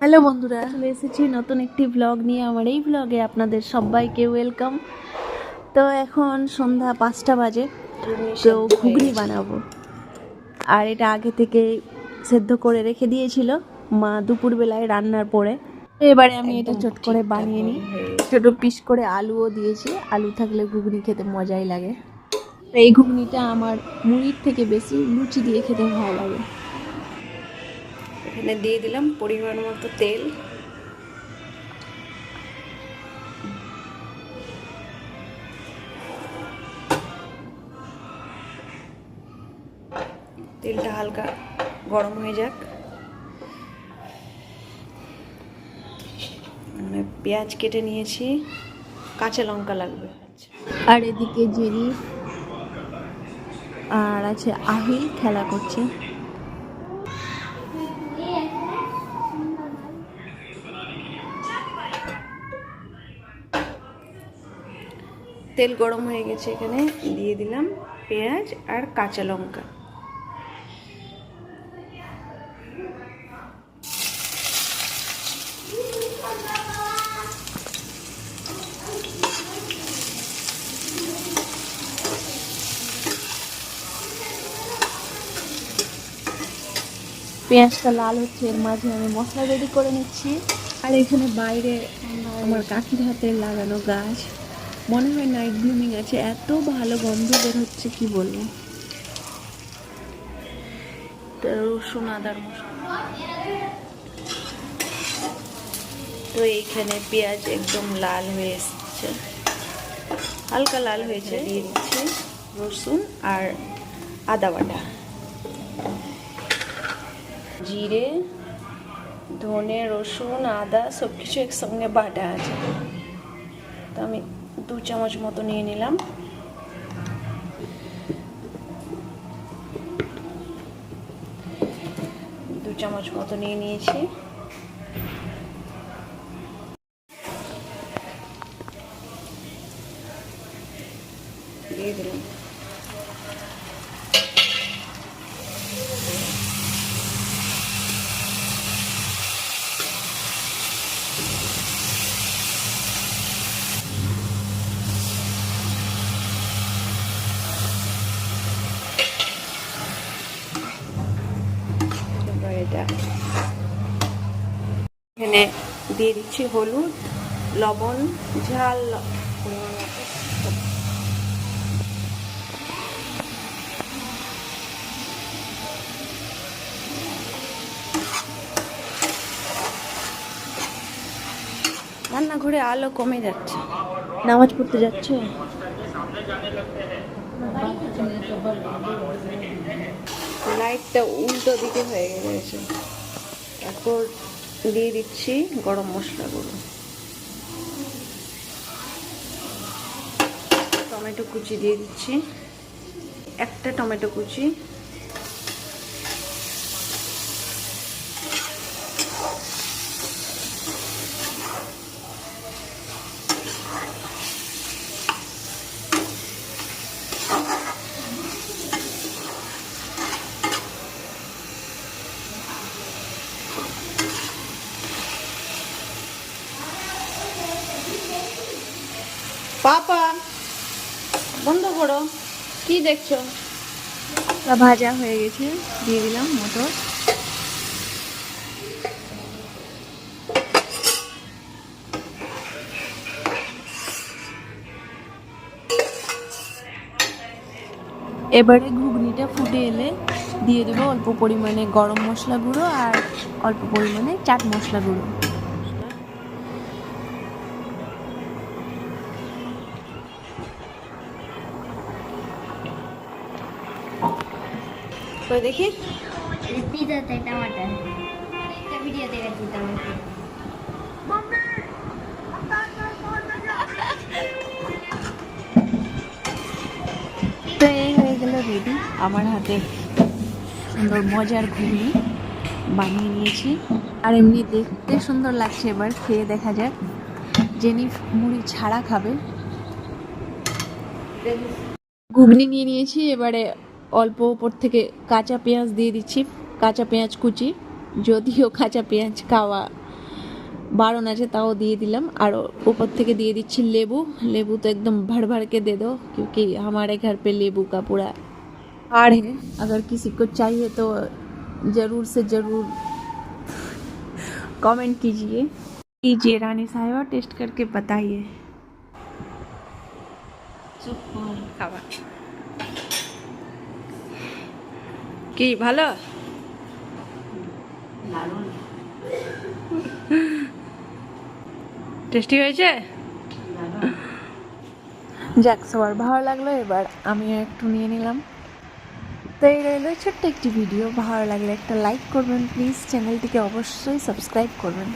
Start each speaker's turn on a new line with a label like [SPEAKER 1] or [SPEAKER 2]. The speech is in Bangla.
[SPEAKER 1] হ্যালো বন্ধুরা। চলে এসেছি নতুন একটি ব্লগ নিয়ে। আমার এই ব্লগে আপনাদের সবাইকে ওয়েলকাম তো এখন সন্ধ্যা পাঁচটা বাজে। তো ঘুগনি বানাবো। আর এটা আগে থেকে সেদ্ধ করে রেখে দিয়েছিল মা দুপুরবেলায় রান্নার পরে। এবারে আমি এটা চট করে বানিয়ে নিই। ছোট পিস করে আলুও দিয়েছি। আলু থাকলে ঘুগনি খেতে মজাই লাগে। এই ঘুগনিটা আমার মুড়ির থেকে বেশি লুচি দিয়ে খেতে ভালো লাগে।
[SPEAKER 2] এখানে দিয়ে দিলাম পরিমাণ মতো তেল। তেলটা হালকা গরম হয়ে যাক। মানে পেঁয়াজ কেটে নিয়েছি, কাঁচা লঙ্কা লাগবে।
[SPEAKER 1] আর এদিকে জেরি আর আছে আহিল, খেলা করছে।
[SPEAKER 2] তেল গরম হয়ে গেছে এখানে, দিয়ে দিলাম পেঁয়াজ আর কাঁচা লঙ্কা।
[SPEAKER 1] পেঁয়াজটা লাল হচ্ছে, এর মাঝে আমি মশলা রেডি করে নিচ্ছি। আর এখানে বাইরে আমার কাকির হাতে লাগানো গাছ। মনে হয় নাইট ব্লুমিং আছে এত ভালো গন্ধ বের হচ্ছে কি বলব?
[SPEAKER 2] তো রসুন আদার তো এইখানে পেঁয়াজ একদম লাল হয়ে এসছে। হালকা লাল হয়েছে। দিয়ে দিচ্ছি। রসুন আর আদা বাটা। জিরে ধনে রসুন আদা সব কিছু একসঙ্গে বাটা আছে। তো আমি দু চামচ মতো নিয়ে নিলাম। দু চামচ মতো নিয়ে নিয়েছি। দিয়ে দিলাম এবার এটা এখানে দিয়ে দিচ্ছি হলুদ লবণ ঝাল রান্নাঘরে আলো কমে যাচ্ছে।
[SPEAKER 1] নামাজ পড়তে যাচ্ছ?
[SPEAKER 2] লাইটটা উল্টো দিকে হয়ে গেছে। তারপর দিয়ে দিচ্ছি গরম মশলাগুলো গুঁড়ো। টমেটো কুচি দিয়ে দিচ্ছি। একটা টমেটো কুচি। পাপা বন্ধ করো। কি দেখছ?
[SPEAKER 1] ভাজা হয়ে গেছে। দিয়ে দিলাম মটর। এবারে ঘুগনিটা ফুটে এলে দিয়ে দেবো অল্প পরিমাণে গরম মশলা গুঁড়ো আর অল্প পরিমাণে চাট মশলা গুঁড়ো।
[SPEAKER 2] করে দেখি।
[SPEAKER 3] পিজাতে টমাটার
[SPEAKER 1] তো এই হয়ে গেল রেডি আমার হাতে সুন্দর মজার ঘুগনি বানিয়ে নিয়েছি। আর এমনি দেখতে সুন্দর লাগছে এবার খেয়ে দেখা যাক। জেনি মুড়ি ছাড়া খাবে। ঘুগনি নিয়ে নিয়েছি এবারে অল্প উপর থেকে কাঁচা পেঁয়াজ দিয়ে দিচ্ছি কাঁচা পেঁয়াজ কুচি যদিও কাঁচা পেঁয়াজ খাওয়া বারণ আছে তাও দিয়ে দিলাম আর ऊपर থেকে দিয়ে দিচ্ছি লেবু লেবু তো एकदम भर भर के दे दो क्योंकि हमारे घर पे লেবু का पूरा हाड़ है अगर किसी को चाहिए तो ज़रूर से ज़रूर कमेंट कीजिए कीजिए रानी साहिबा टेस्ट करके बताइए
[SPEAKER 2] চুপ কর কি ভালো? টেস্টি হয়েছে?
[SPEAKER 1] যাক সবার ভালো লাগল এবার আমিও একটু নিয়ে নিলাম। তো এই রইল ছোট্ট একটি ভিডিও ভালো লাগলে একটা লাইক করবেন প্লিজ চ্যানেলটিকে অবশ্যই সাবস্ক্রাইব করবেন।